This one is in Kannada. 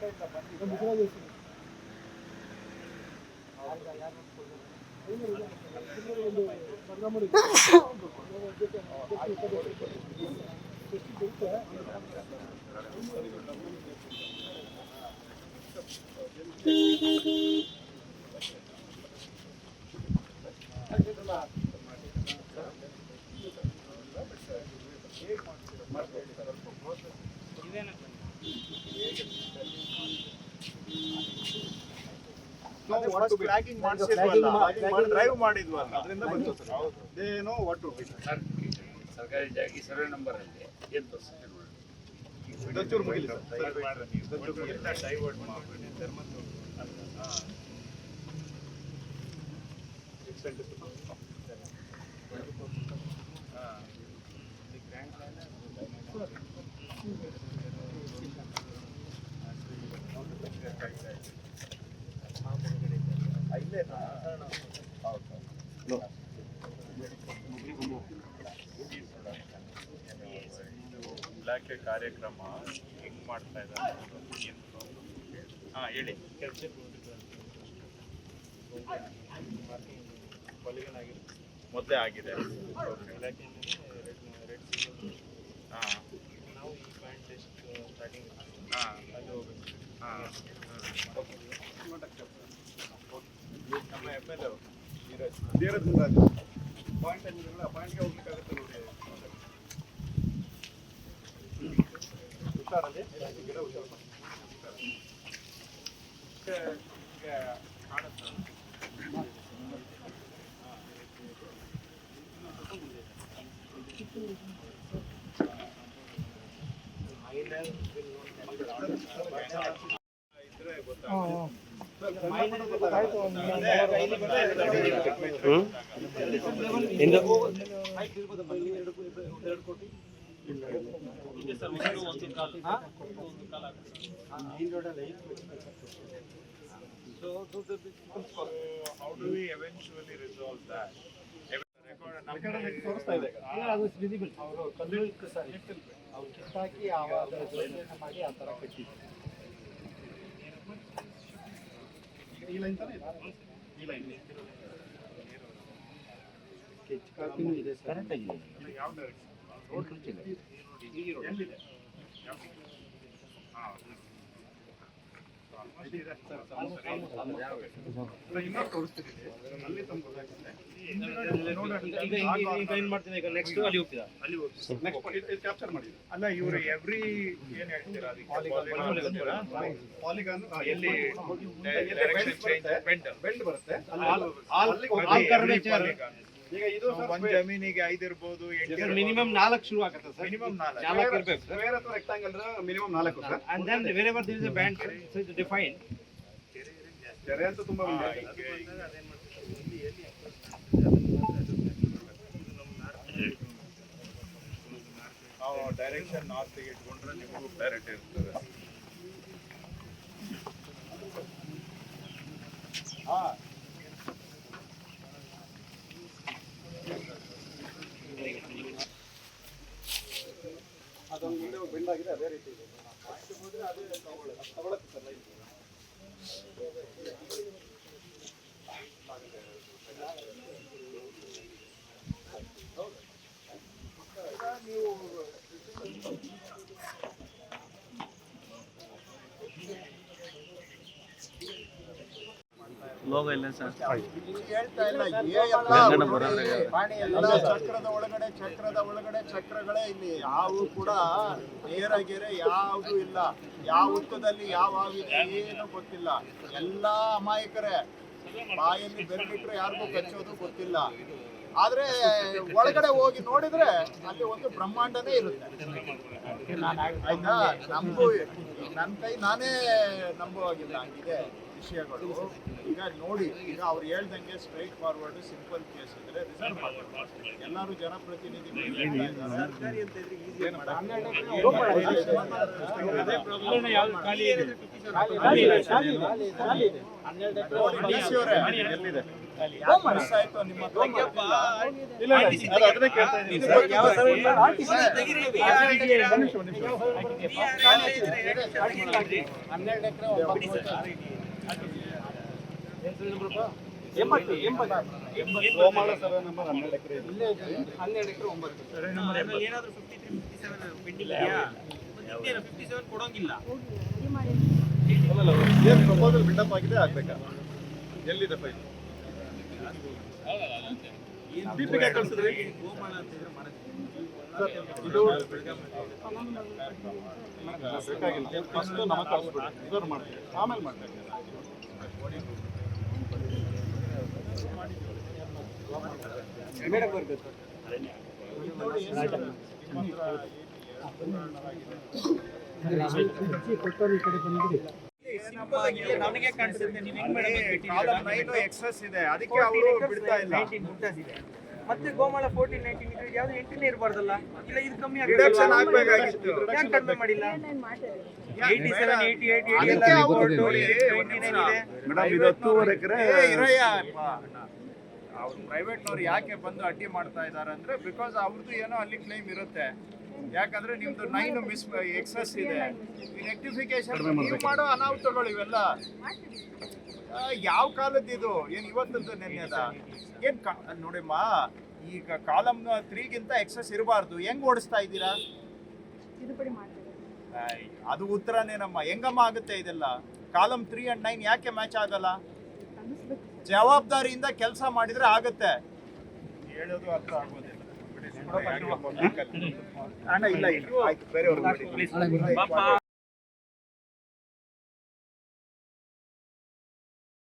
ಫ್ಲಾಗಿಂಗ್ ಮಾಡಿಸಿದ್ವಲ್ಲ ಡ್ರೈವ್ ಮಾಡಿದ್ವಲ್ಲ ಅದರಿಂದ ಬಂತು ಸರ್. ಏನೋ ವಾಟ್ ಟು ಸರ್. ಸರ್ಕಾರಿ ಜಾಗಿ ಸರ್ವೆ ನಂಬರ್ ಅಲ್ಲಿ ಏನು ಬಸ್ ದತ್ತೂರು ಮುಗಿಲಿ ಸರ್. ಡೈವರ್ಟ್ ಮಾಡಬೇಡಿ ಧರ್ಮಸ್ಥಳ ಇಲಾಖೆ ಕಾರ್ಯಕ್ರಮ ಹೆಂಗ್ ಮಾಡ್ತಾ ಇದ್ದಾರೆ ಹಾ ಹೇಳಿ. ಮೊದಲೇ ಆಗಿದೆ. ಹಾ. ಹಾಂ. ಹಾಂ. ನಮ್ಮ ಎಮ್ ಎಲ್ ಧೀರಜ್ ಮುರಾಜ್ ಪಾಯಿಂಟ್ ಅಂದಿರಲ್ಲ ಪಾಯಿಂಟ್ಗೆ ಹೋಗ್ಲಿಕ್ಕಾಗತ್ತೆ ನೋಡಿ ಹುಷಾರಲ್ಲಿ ಗಿಡ ಹುಷಾರು ಮಾಡಿ. ಈಗ ಕಾಣುತ್ತಾ? ಇದ್ರೆ ಗೊತ್ತಾಗುತ್ತೆ. So how do we eventually resolve that? ಇದೆ ಕಿತ್ತಾಕಿ ಮಾಡಿ ಆ ಥರ ಕಟ್ಟಿದ್ರು ಈ ಆಗಿದೆ ಇದೆ? ಯಾವ ಹಾ, ಅಲ್ಲ ಇವರು ಎವ್ರಿ ಏನ್ ಹೇಳ್ತೀರಾ ಪಾಲಿಗಾನ್ ಎಲ್ಲಿ ಡೈರೆಕ್ಷನ್ ಚೇಂಜ್ ಬೆಂಡ್ ಬೆಂಡ್ ಬರುತ್ತೆ. ಈಗ ಇದು ಒಂದ್ ಜಮೀನಿಗೆ ಐದು ಇರ್ಬೋದು ಮಿನಿಮಮ್ ನಾಲ್ಕು ಶುರು ಆಗುತ್ತೆ ಸರ್ ಮಿನಿಮಮ್ ನಾಲ್ಕು. ನಾಲ್ಕು ಇರಬೇಕು ಸ್ಕ್ವೇರ್ ಅಥವಾ ರೆಕ್ಟಾಂಗಲ್ ಮಿನಿಮಮ್ ನಾಲ್ಕು sir and then wherever there is a band so it define ಕೆರೆ ಅಂತ ತುಂಬಾ. ನಾವು ಡೈರೆಕ್ಷನ್ ನಾರ್ತ್ ಇಟ್ಕೊಂಡ್ರೆ ನಿಮಗೂ ಡೈರೆಕ್ಟ್ ಇರ್ತದೆ. ಹಾ. ಅದೇ ರೀತಿ ಇದೆ ಪಾಯಿಂಟ್ ಹೋದ್ರೆ ಅದೇ ತಗೊಳ್ಳುತ್ತೆ ತಗೊಳತ್ತೆ ಸರ್. ಹೇಳ್ತಾ ಇಲ್ಲ ಏ ಎಲ್ಲ ಪಾಣಿ ಚಕ್ರದ ಒಳಗಡೆ ಚಕ್ರದ ಒಳಗಡೆ ಚಕ್ರಗಳೇ ಇಲ್ಲಿ. ಯಾವು ಕೂಡ ನೇರ ಗೆರೆ ಯಾವುದು ಇಲ್ಲ. ಯಾವ ಹುತ್ತದಲ್ಲಿ ಯಾವ ಏನು ಗೊತ್ತಿಲ್ಲ. ಎಲ್ಲ ಅಮಾಯಕರೇ. ಬಾಯಲ್ಲಿ ಬೆರ್ಬಿಟ್ರೆ ಯಾರಿಗೂ ಕಚ್ಚೋದು ಗೊತ್ತಿಲ್ಲ. ಆದ್ರೆ ಒಳಗಡೆ ಹೋಗಿ ನೋಡಿದ್ರೆ ಅಲ್ಲಿ ಒಂದು ಬ್ರಹ್ಮಾಂಡನೇ ಇರುತ್ತೆ. ಆಯ್ತಾ? ನಮಗೂ ನನ್ನ ಕೈ ನಾನೇ ನಂಬುವಾಗಿಲ್ಲ ಹಂಗಿದೆ. ವಿಷಯಗಳು ಈಗ ನೋಡಿ ಈಗ ಅವ್ರು ಹೇಳ್ದಂಗೆ ಸ್ಟ್ರೈಟ್ ಫಾರ್ವರ್ಡ್ ಸಿಂಪಲ್ ಕೇಸ್ ಇದ್ರೆ ರಿಸರ್ವ್ ಮಾಡ್ತಾರೆ ಎಲ್ಲರೂ ಜನಪ್ರತಿನಿಧಿಗಳು ಹೇಳ್ತಾ ಇದ್ದಾರೆ. ಹನ್ನೆರಡು ಎಕರೆ ಒಂಬತ್ತು ನಂಬರ್ ಹನ್ನೆರಡು ಪೆಂಡಿಂಗ್ ಇದೆ. ಇಲ್ಲೇ ಇದೆ. ಹನ್ನೆರಡು ಎಕರೆ ಒಂಬತ್ತು. ಅಲ್ಲಲ್ಲ ಏನು ಪ್ರಪೋಸಲ್ ಬಿಲ್ಡಪ್ ಆಗಿದೆ ಆಗ್ಬೇಕಾ? ಎಲ್ಲಿದೆ ಫೈಲ್ ಕಳ್ಸಿದ್ರಿ? ಸರ್ ಇದು ಬೇಕಾಗಿಲ್ಲ. ಫಸ್ಟ್ ನಮಗೆ ಕಳಿಸ್ಬಿಡಿ. ರಿಸರ್ವ್ ಮಾಡ್ತೀವಿ. ಆಮೇಲೆ ಮಾಡ್ತೀವಿ. ನೋಡಿ, ನಿಮ್ಮ ಹತ್ರ ಕಾಲಮ್ ನೈನ್ ಎಕ್ಸಸ್ ಇದೆ. ಅದಕ್ಕೆ ಅವರು ಬಿಡ್ತಾ ಇಲ್ಲ. ಮತ್ತೆ ಗೋಮಾಳ ಫೋರ್ಟೀನ್ ನೈನ್ಟೀನ್ ಇದು ಯಾವ್ದು ಎಂಟನೇ ಇರಬಾರ್ದಲ್ಲ? ಇಲ್ಲ ಇದು ಕಮ್ಮಿ ರಿಡಕ್ಷನ್ ಆಗ್ಬೇಕಾಗಿತ್ತು. ಯಾಕೆ ಕಡಿಮೆ ಮಾಡಿಲ್ಲ? ಏಯ್ಟಿ ಸೆವೆನ್ ಏಯ್ಟಿ ಏಯ್ಟ್ ಅದಕ್ಕೆ ಎಲ್ಲ ಮೇಡಮ್ ಇದು ಹತ್ತೂವರೆ ಎಕರೆ ಅವ್ರು ಪ್ರೈವೇಟ್ನವ್ರು ಯಾಕೆ ಬಂದು ಅಡ್ಡಿ ಮಾಡ್ತಾ ಇದ್ದಾರೆ ಅಂದ್ರೆ ಬಿಕಾಸ್ ಅವ್ರದ್ದು ಏನೋ ಅಲ್ಲಿ ಕ್ಲೈಮ್ ಇರುತ್ತೆ. ಯಾಕಂದ್ರೆ ನಿಮ್ದು ನೈನ್ ಮಿಸ್ ಎಕ್ಸಸ್ ಇದೆ. ರೆಕ್ಟಿಫಿಕೇಶನ್ ನೀವು ಮಾಡೋ ಅನಾಹುತಗಳು ಇವೆಲ್ಲ. ಯಾವ ಕಾಲದ್ದು ಇದು? ಏನ್ ಇವತ್ತದ್ದು ನೆನ್ನೆದ ಏನು ಕಾ- ನೋಡಿಮ್ಮ ಈಗ ಕಾಲಮ್ ತ್ರೀಗಿಂತ ಎಕ್ಸಸ್ ಇರಬಾರ್ದು. ಹೆಂಗ್ ಓಡಿಸ್ತಾ ಇದ್ದೀರಾ? ಅದು ಉತ್ತರನೇನಮ್ಮ? ಹೆಂಗಮ್ಮ ಆಗುತ್ತೆ ಇದೆಲ್ಲ? ಕಾಲಮ್ ತ್ರೀ ಅಂಡ್ ನೈನ್ ಯಾಕೆ ಮ್ಯಾಚ್ ಆಗಲ್ಲ? ಜವಾಬ್ದಾರಿಯಿಂದ ಕೆಲಸ ಮಾಡಿದ್ರೆ ಆಗುತ್ತೆ ಹೇಳೋದು ಅರ್ಥ ಆಗೋದಿಲ್ಲ? ಅಣ್ಣ ಇಲ್ಲ ಇಲ್ಲ ಆಯ್ತು ಬೇರೆಯವ್ರಿಗೆ.